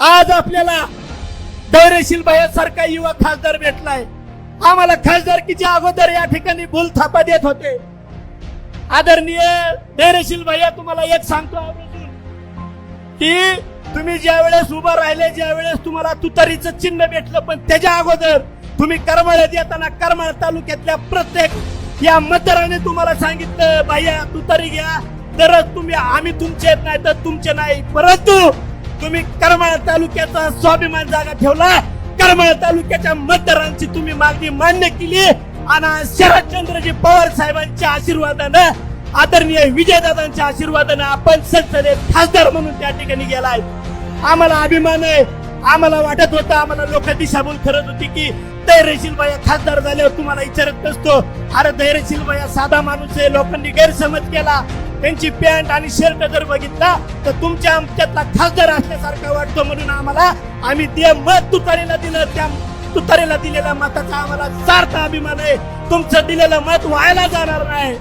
आज आपल्याला धैर्यशील सारखा युवा खासदार भेटलाय. आम्हाला खासदारकीच्या अगोदर या ठिकाणी भूल थापा देत होते. आदरणीय धैर्यशील भैया तुम्हाला एक सांगतो आवर्जून की तुम्ही ज्या वेळेस उभं राहिले ज्या वेळेस तुम्हाला तुतारीचं चिन्ह भेटलं पण त्याच्या अगोदर तुम्ही करमाळ्यात येताना करमाळ तालुक्यातल्या प्रत्येक या मतदाराने तुम्हाला सांगितलं भैया तुतारी घ्या. तरच तुम्ही आम्ही तुमचे नाही तर तुमचे नाही. परंतु तुम्ही करमाळ तालुक्याचा स्वाभिमान जागा ठेवला. करमाळ तालुक्याच्या मतदारांची तुम्ही मागणी मान्य केली. आणि शरदचंद्रजी पवार साहेबांच्या आशीर्वादानं आदरणीय विजयदादांच्या आशीर्वादानं आपण संसदेत खासदार म्हणून त्या ठिकाणी गेलाय. आम्हाला अभिमान आहे. आम्हाला वाटत होतं आम्हाला लोक दिशाभूल करत होती की धैर्यशील बाया खासदार झाल्यावर तुम्हाला विचारत नसतो अरे धैर्यशील बाया साधा माणूस आहे. लोकांनी गैरसमज केला. त्यांची पॅन्ट आणि शर्ट जर बघितला तर तुमच्या आमच्यातला खासदार असल्यासारखा वाटतो म्हणून आम्हाला आम्ही ते मत तुतारीला दिलं. त्या तुतारीला दिलेल्या मताचा आम्हाला सार्थ अभिमान आहे. तुमचं दिलेलं मत व्हायला जाणार नाही.